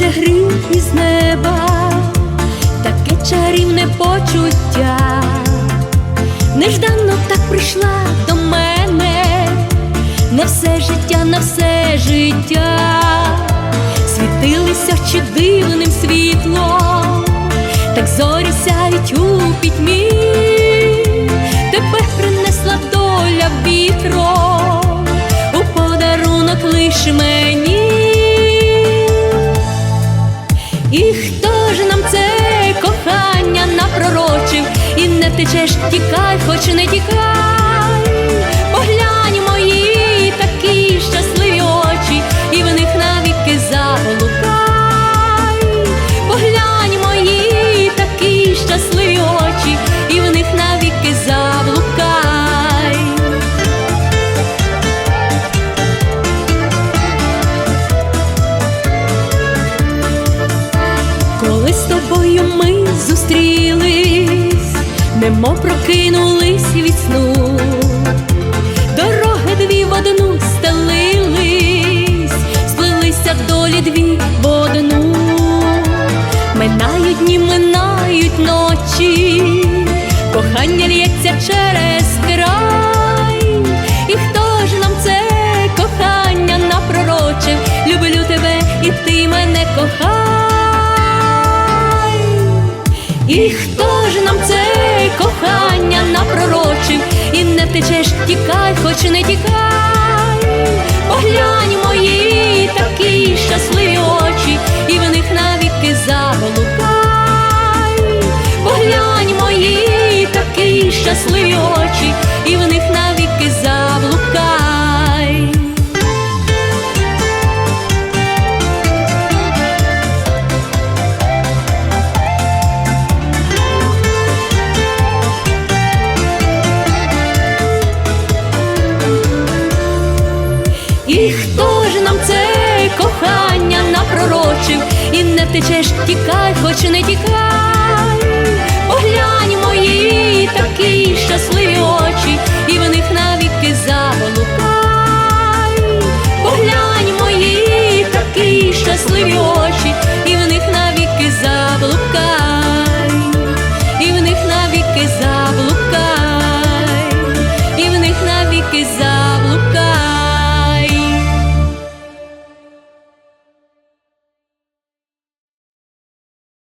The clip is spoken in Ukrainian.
наче грім із неба, таке чарівне почуття, нежданно так прийшла до мене, на все життя, на все життя, світилися чи дивним світлом, так зорі сяють у пітьмі, втечеш, тікай, хоч не тікай, немов прокинулись від сну, дороги дві в одну стелились, сплелися долі дві в одну, минають дні, минають ночі, кохання лється через край, і хто ж нам це кохання напророчив? Люблю тебе, і ти мене кохай. І хто ж нам це кохання напророчив, і не втечеш, тікай, хоч не тікай, поглянь мої такі щасливі очі, і в них навіки заголукай, поглянь мої такі щасливі очі, і в них навіки напророчив, і не втечеш, тікай, хоч не тікай,